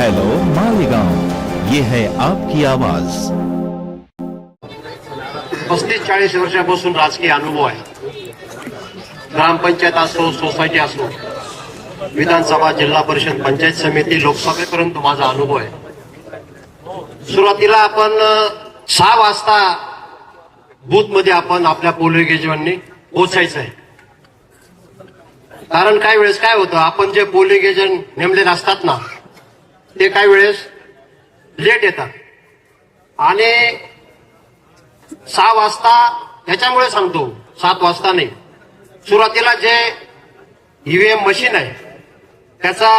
Hello Malegaon. ये है आपकी आवाज। पस्तीस चाळीस वर्षापासून राजकीय अनुभव आहे. ग्रामपंचायत असो सोसायटी असो विधानसभा जिल्हा परिषद पंचायत समिती लोकसभेपर्यंत माझा अनुभव आहे. सुरुवातीला आपण सहा वाजता बूथमध्ये आपण आपल्या पोलिओ गेजवांनी पोचायचं आहे कारण काही वेळेस काय होतं आपण जे पोलिओ गेजन नेमलेले असतात ना ते काही वेळेस लेट येतात. आणि सहा वाजता ह्याच्यामुळे सांगतो सात वाजता नाही. सुरुवातीला जे ईव्हीएम मशीन आहे त्याचा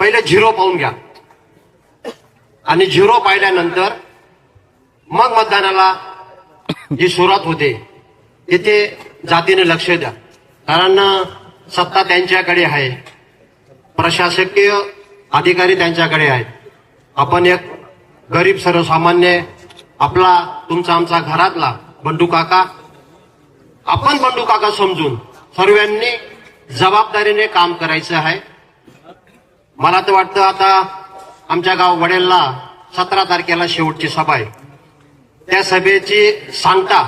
पहिले झिरो पाहून घ्या. आणि झिरो पाहिल्यानंतर मग मतदानाला जी सुरुवात होते. तिथे जातीने लक्ष द्या. कारण सत्ता त्यांच्याकडे आहे. प्रशासकीय अधिकारी त्यांच्याकडे आहेत. आपण एक गरीब सर्वसामान्य आपला तुमचा आमचा घरातला बंडू काका आपण बंडू काका समजून सर्वांनी जबाबदारीने काम करायचं आहे. मला तर वाटतं आता आमच्या गाव वडेलला सतरा तारखेला शेवटची सभा आहे. त्या सभेची सांगता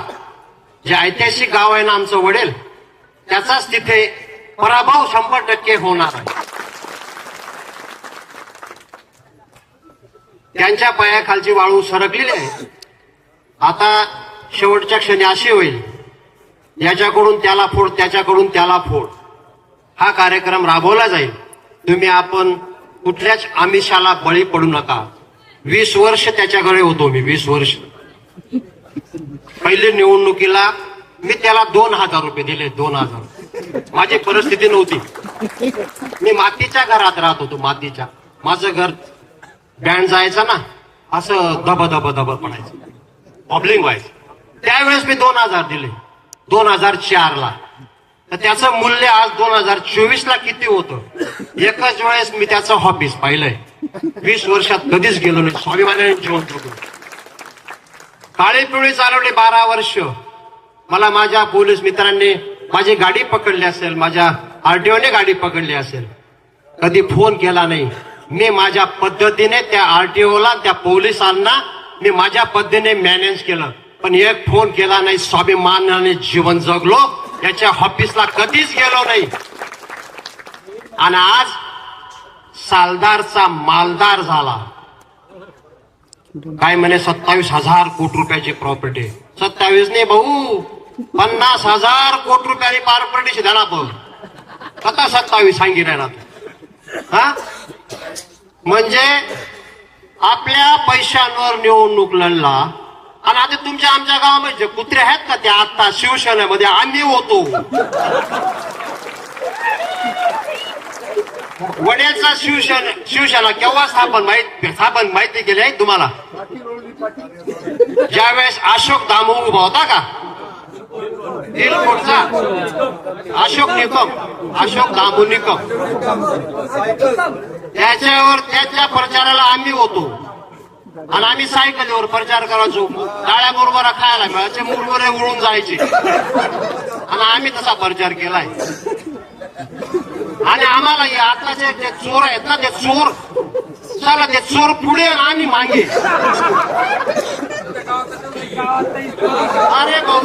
जे ऐतिहासिक गाव आहे ना आमचं वडेल त्याचाच तिथे पराभव शंभर टक्के होणार आहे. त्यांच्या पायाखालची वाळू सरकलेली आहे. आता शेवटच्या क्षणी अशी होईल. याच्याकडून त्याला फोड त्याच्याकडून त्याला फोड. हा कार्यक्रम राबवला जाईल. तुम्ही आपण कुठल्याच आमिषाला बळी पडू नका. वीस वर्ष त्याच्याकडे होतो मी वीस वर्ष. पहिले निवडणुकीला मी त्याला दोन हजार रुपये दिले दोन हजार. माझी परिस्थिती नव्हती. मी मातीच्या घरात राहत होतो मातीच्या. माझं घर बँड जायचा ना? असं दब दब दब पडायचं बॉबलिंग व्हायचं. त्यावेळेस मी दोन हजार दिले. दोन हजार चार ला तर त्याचं मूल्य आज दोन हजार चोवीस ला किती होतं? एकच वेळेस मी त्याचं हॉबीज पाहिलंय. वीस वर्षात कधीच गेलो नाही. स्वाभिमानाने जीवन जगलो काळी पिवळी चालवली बारा वर्ष. मला माझ्या पोलीस मित्रांनी माझी गाडी पकडली असेल माझ्या आरटीओने गाडी पकडली असेल. कधी फोन केला नाही. मी माझ्या पद्धतीने त्या आरटीओला त्या पोलिसांना मी माझ्या पद्धतीने मॅनेज केलं. पण एक फोन केला नाही स्वाभिमानाने जीवन जगलो. याच्या ऑफिसला कधीच गेलो नाही. आणि आज सालदारचा मालदार झाला. काय म्हणे सत्तावीस हजार कोटी रुपयाची प्रॉपर्टी सत्तावीस नाही भाऊ पन्नास हजार कोटी रुपयाची प्रॉपर्टीची धना बघ. कथा सत्तावीस सांगितलं ना हा? म्हणजे आपल्या पैशांवर निवडणूक लढला. आणि आता तुमच्या आमच्या गावामध्ये कुत्रे आहेत का ते आता शिवसेनेमध्ये आम्ही होतो? वड्याचा शिवसेना शिवसेना केव्हा स्थापन माहीत स्थापन माहिती केली आहे तुम्हाला? ज्यावेळेस अशोक दामू उभा होता का? अशोक निकम. अशोक दामू निकम. त्याच्यावर त्याच्या प्रचाराला आम्ही होतो. आणि आम्ही सायकलीवर प्रचार करायचो. काळ्या बरोबर खायला मिळायचे मुरमुरे उडून जायचे. आणि आम्ही तसा प्रचार केलाय. आणि आम्हाला हे आताचे जे चोर आहेत ना ते चोर चला ते चोर पुढे आणि आम्ही मागे. अरे भाऊ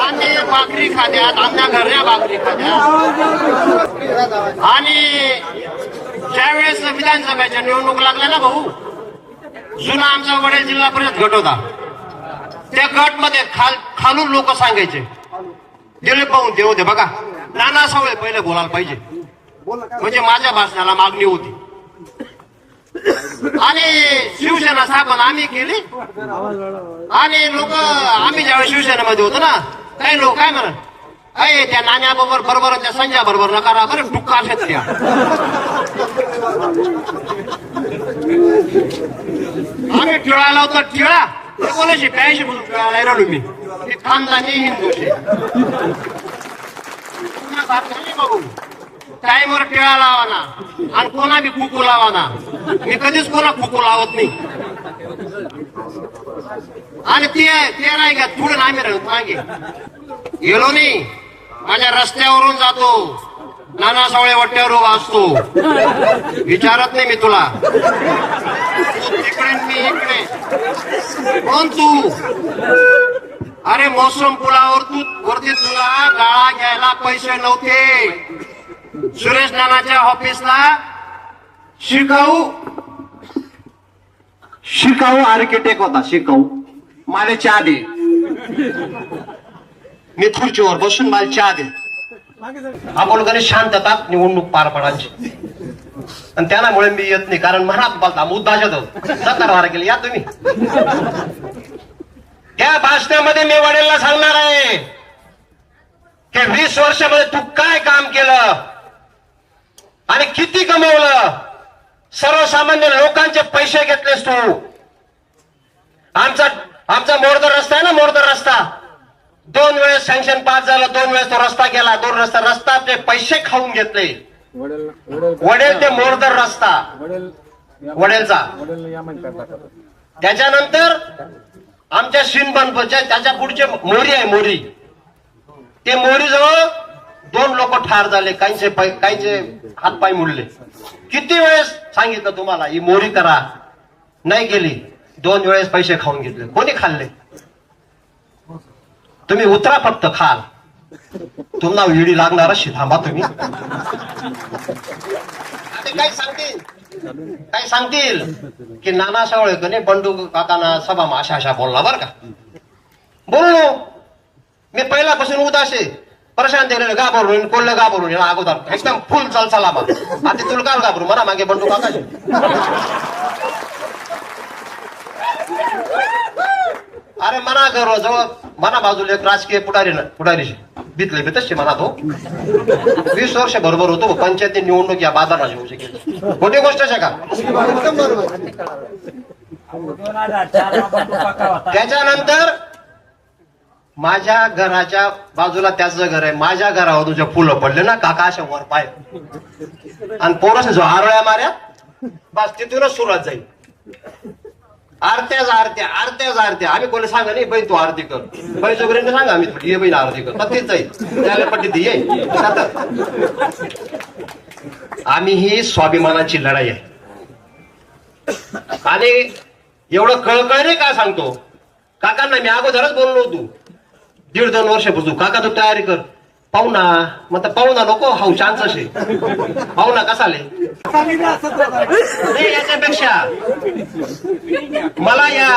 आम्ही भाकरी खात्यात आमच्या घरच्या भाकरी खात्यात आणि ज्यावेळेस विधानसभेच्या निवडणूक लागल्या ना भाऊ जुना आमचा वडील जिल्हा परिषद गट होता. त्या गटमध्ये खाल खालून लोक सांगायचे. दिलीप भाऊ ते होते बघा नाना सावळे पहिले बोलायला पाहिजे. म्हणजे माझ्या भाषणाला मागणी होती. आणि शिवसेना स्थापन आम्ही केली. आणि लोक आम्ही ज्यावेळेस शिवसेनेमध्ये होतो ना काही लोक काय म्हणत अय त्या नाण्याबरोबर बरोबर त्या संजय बरोबर नकारा बरं टुक्का शेतल्या आम्ही टिळाला होतो टिळा एकोणीसशे ब्याऐंशी म्हणून टिळाला राहिलो मी. मी खानदानी हिंदू बघू. टाईमवर टिळा लावा ना आणि कोणा बी कुकू लावा ना मी कधीच कोणा कुकू लावत नाही. आणि ते ते नाही का पुढे आम्ही राहतो मागे. गेलो नाही माझ्या रस्त्यावरून जातो. नाना सावळे वाट्यावर उभा असतो. विचारत नाही मी तुला. तिकडे मी इकडे. कोण तू? अरे मोसम पुलावर तू वरती तुला गाळा घ्यायला पैसे नव्हते. सुरेश नानाच्या ऑफिसला शिकाऊ? शिकाऊ आर्किटेक्ट होता शिकाऊ. मला चहा दे. मी खुर्चीवर बसून मला चहा दे. आपण गणेश शांतता निवडणूक पार पडायची. आणि त्यामुळे मी येत नाही कारण मनात बोलता मुद्दा सत्तार केली या तुम्ही. त्या भाषणामध्ये मी वडीलला सांगणार आहे की वीस वर्षामध्ये तू काय काम केलं आणि किती कमवलं? सर्वसामान्य लोकांचे पैसे घेतलेस तू. आमचा आमचा मोरदर रस्ता आहे ना मोरदर रस्ता? दोन वेळेस सँक्शन पास झालं दोन वेळेस तो रस्ता गेला. दोन रस्ता रस्ता आपले पैसे खाऊन घेतले. वडील ते मोरदर रस्ता. वडील वडेलचा. त्याच्यानंतर आमच्या शिनबनपच्या त्याच्या पुढचे मोरी आहे मोरी. ते मोरी जवळ दोन लोक ठार झाले काहींचे काहींचे हातपाय मुडले. किती वेळेस सांगितलं तुम्हाला ही मोरी करा. नाही केली. दोन वेळेस पैसे खाऊन घेतले. कोणी खाल्ले? तुम्ही उतरा फक्त खाल. तुम्हाला विडी लागणार अशी थांबा तुम्ही. काय सांगतील? काय सांगतील? की नाना सावळे कने बंडू काकाना सभा अशा अशा बोलला बर का. बोललो. मी पहिल्यापासून उदास. आहे प्रशांत दिलेलं घाबरून कोल्हे घाबरून अगोदर एकदम फुल चाल चला मग. आता तुला काल घाबरू म्हणा मागे बंडू काकाचे. अरे मना घर जवळ मना बाजूला एक राजकीय पुढारी ना पुढारीशी. बितले बी तसे म्हणा तो. वीस वर्ष बरोबर होतो पंचायती निवडणूक या बाजारात होऊ शकेल. गोष्ट आहे का? त्याच्यानंतर माझ्या घराच्या बाजूला त्याचं घर आहे. माझ्या घरावर तुझ्या फुलं पडले ना काका अशा वर पाय. आणि पोरस जो आरोळ्या माऱ्या बस तिथूनच सुरुवात जाईल. आरत्याच आरत्या आरत्याच आरत्या. आम्ही कोणी सांगा नाही बहीण तू आरती कर. बहीण जोपर्यंत सांगा आम्ही ये बहीण आरती कर. तर जाईल त्याला पट्टी ती ये. आम्ही ही स्वाभिमानाची लढाई आहे. आणि एवढं कळकळणे का सांगतो? काकांना मी अगोदरच बोललो होतो. दीड दोन वर्ष वर्षापासून. काका तू तयारी कर. पाहुणा मग पाहुणा नको हाऊ चान्स असे पाहुणा कसाले याच्यापेक्षा. मला या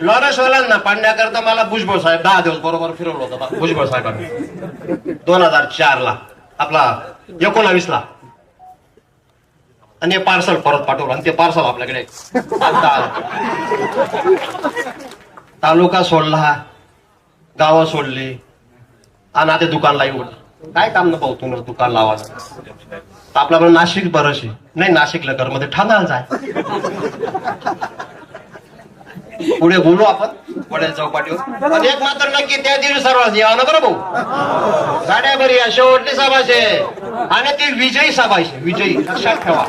लॉरसवाल्यांना पाडण्याकरता मला भुजबळ साहेब दहा दिवस बरोबर फिरवलं होतं भुजबळ साहेबांनी. दोन हजार चार ला आपला एकोणावीस ला आणि हे पार्सल परत पाठवलं आणि ते पार्सल आपल्याकडे तालुका सोडला गावं सोडली. आणि आता दुकान लाई उघड काय काम न पाहू तुला दुकान लावायचं? तर आपल्याकडे नाशिक बरंच नाही नाशिकला घरमध्ये ठाण्याला जाय. पुढे बोलू आपण वडेल चौपाटीवर. पण एक मात्र नक्की त्या दिवशी सर्वांनी या ना बरं भाऊ? गाड्या बरी या शेवटली सभाशे आणि ती विजयी सभाशे विजयी. लक्षात ठेवा.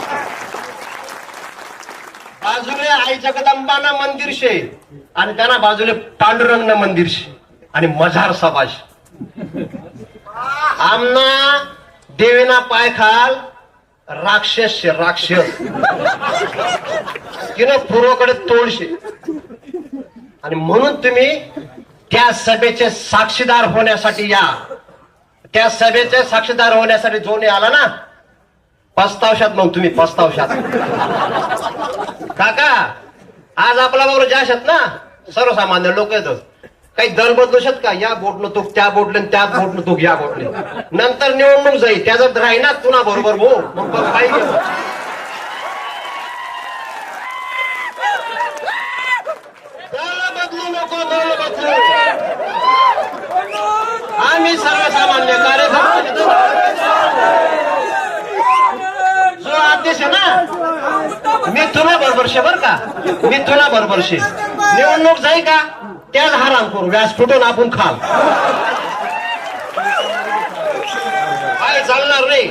बाजूले आई जगदंबाना मंदिर शे आणि त्यांना बाजूले पांडुरंग मंदिर शे आणि मझार सभाशी आमना देवीना पाय खाल राक्षस राक्षस. तिनं पूर्वकडे तोडशे. आणि म्हणून तुम्ही त्या सभेचे साक्षीदार होण्यासाठी या. त्या सभेचे साक्षीदार होण्यासाठी जोने आला ना पस्तावशात मग तुम्ही पस्तावशात. काका आज आपला बरोबर जाश आहेत ना सर्वसामान्य लोक येतो काही दल बदलूशत का? या बोटनं तो त्या बोटले त्या बोटनं तो या बोटले. नंतर निवडणूक जाईल. त्या जर राहिना तुला बरोबर हो. मग बघ बदलू नको दल बदलू. आम्ही सर्वसामान्य कार्यकर्ते. जो आदेश आहे ना मी तुला बरोबर शे बर का? मी तुला बरोबर शे निवडणूक जाई का? त्याला हराम करू व्यास फुटून आपण खाल. काय चालणार नाही?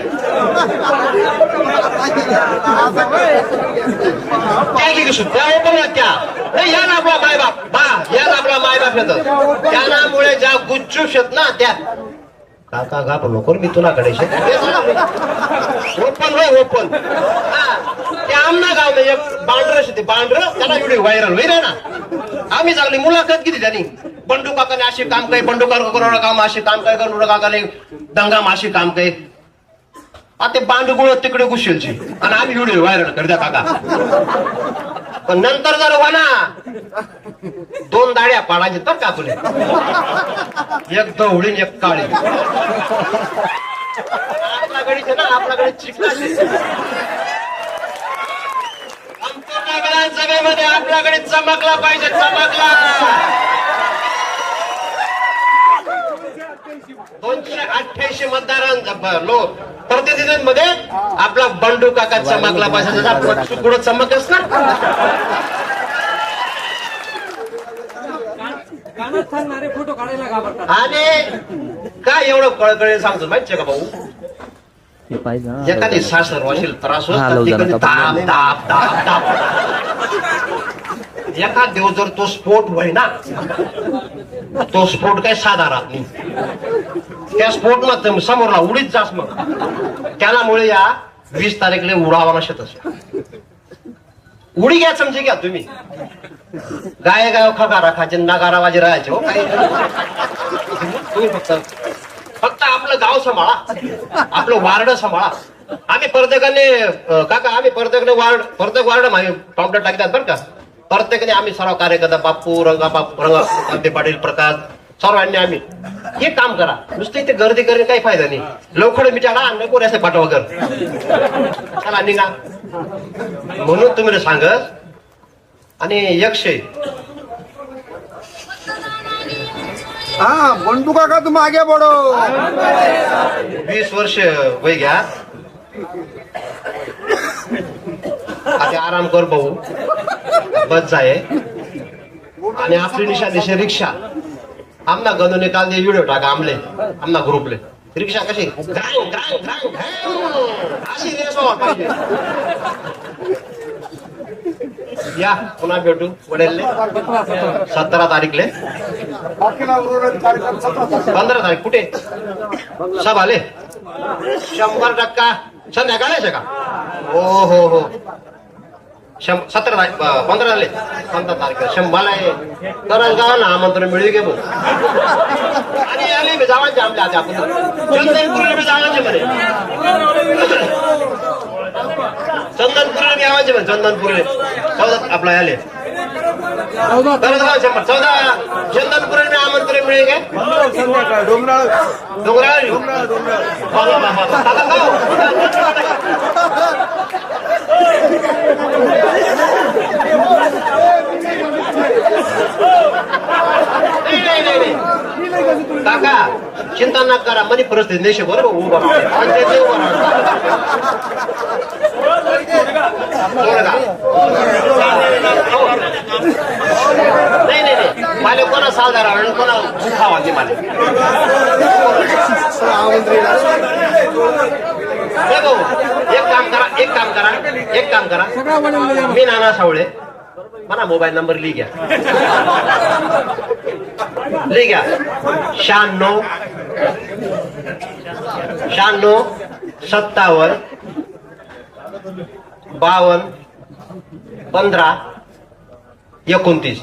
त्या की कसं त्या ओपन त्या. नाही, या ना आपला मायबाप. बा या ना आपला मायबाप येतात. त्यामुळे ज्या गुच्चूप आहेत ना त्या काका घाबरू नको मी तुलाकडे ओपन होय ओपन. ते आमना गाव एक बांढर ते बांढर त्याला एवढी व्हायरल होईल ना. आम्ही चांगली मुलाखत किती त्यांनी. बंडू काकाने असे काम काय बंडू काका करोड काम असे काम काय करोड काकाने दंगाम माशी काम काय आता बांडगुळ तिकडे घुसेलची. आणि आम्ही एवढी व्हायरल करत्या काका. पण नंतर जर हो ना दोन दाड्या पाडायचे तर कापले एक दवळीन एक काळी आपल्याकडे ना आपल्याकडे चिकनाचे संपूर्ण विधानसभेमध्ये आपल्याकडे चमकला पाहिजे चमकला. दोनशे अठ्ठ्याऐंशी मतदारां लोक प्रतिनिधींमध्ये आपला बंडू काका चमकला. पाहिजे पुढे चमकच ना. फोटो काढायला घाबरतात. आणि काय एवढं कळकळे सांगतो माहितीये का भाऊ? एखादी सासर वाशील त्रास होत हा, तर लवजाला तिकडे एका दिवस जर तो स्फोट होय ना? तो स्फोट काय साधा राहत नाही. त्या स्फोट मग समोरला उडीत जास मग. त्यामुळे या वीस तारीखला उडावा नशेतच उडी घ्या समजे घ्या तुम्ही. गाय गाय खगा राखाचे नागारा वाजे राहायचे हो काय तुम्ही फक्त फक्त आपलं गाव सांभाळा. आपलं वार्ड सांभाळा. आम्ही प्रत्येकाने काका आम्ही प्रत्येकाने वार्ड प्रत्येक वार्ड आम्ही पावडर टाकतात बरं का. प्रत्येकाने आम्ही सर्व कार्यकर्ता बाप्पू रंगा बाप्पू रंगा कांते पाटील प्रकाश सर्वांनी आम्ही. हे काम करा. नुसतं इथे गर्दी करून काही फायदा नाही. लवकर आणि नको असे पाठवा कर चला निघा. म्हणून तुम्ही सांगत आणि एकशे हाँ बंडू काका तुम आगे बढ़ो वीस वर्ष वय घ्या. आता आराम कर भाऊ. बस जाय आणि आपली निशा दिशे रिक्षा। आमना गणूने काल ते व्हिडिओ टाका आमले। आमना ग्रुपले रिक्षा कशी? अशी या पुन्हा भेटू वडेलले। सतरा तारीखले। पंधरा तारीख कुठे? सब आले? शंभर टक्का। संध्याकाळायचे का? हो हो हो। सतरा तारीख पंधरा पंधरा तारीख शंभर आहे. तरच गावाला आमंत्रण मिळू गे भाऊ आणि आले आमच्या हाती आपण. चंदनपूरला बी जावांचे म्हणे. चंदनपूरला बी आवायचे म्हणे चंदनपूरले चौदा आपला आले. तरच गाव शंभर. चौदा. चंदनपूरला आमंत्रण मिळेल काय डोंगराळ. डोंगराळ. वा, वा, वा, वा. दादा गाव. नाही, नाही, नाही, नाही. काका चिंता नका करा. मनी परिस्थिती देश बरोबर उभा? नाही नाही मला कोणा सालदार आणि कोणा खावा की मला हे भाऊ एक काम करा. एक काम करा एक काम करा. मी नाना सावळे. मला मोबाईल नंबर लिही घ्या. लिही घ्या. शहाण्णव शहाण्णव सत्तावन्न बावन्न पंधरा एकोणतीस.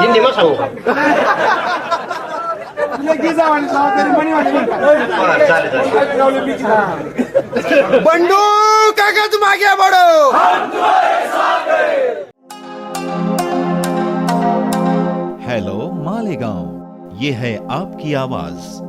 हिंदी मग सांगू का? चालेल बंडू तुम आगे बढ़ो। हेलो मालेगांव। ये है आपकी आवाज़।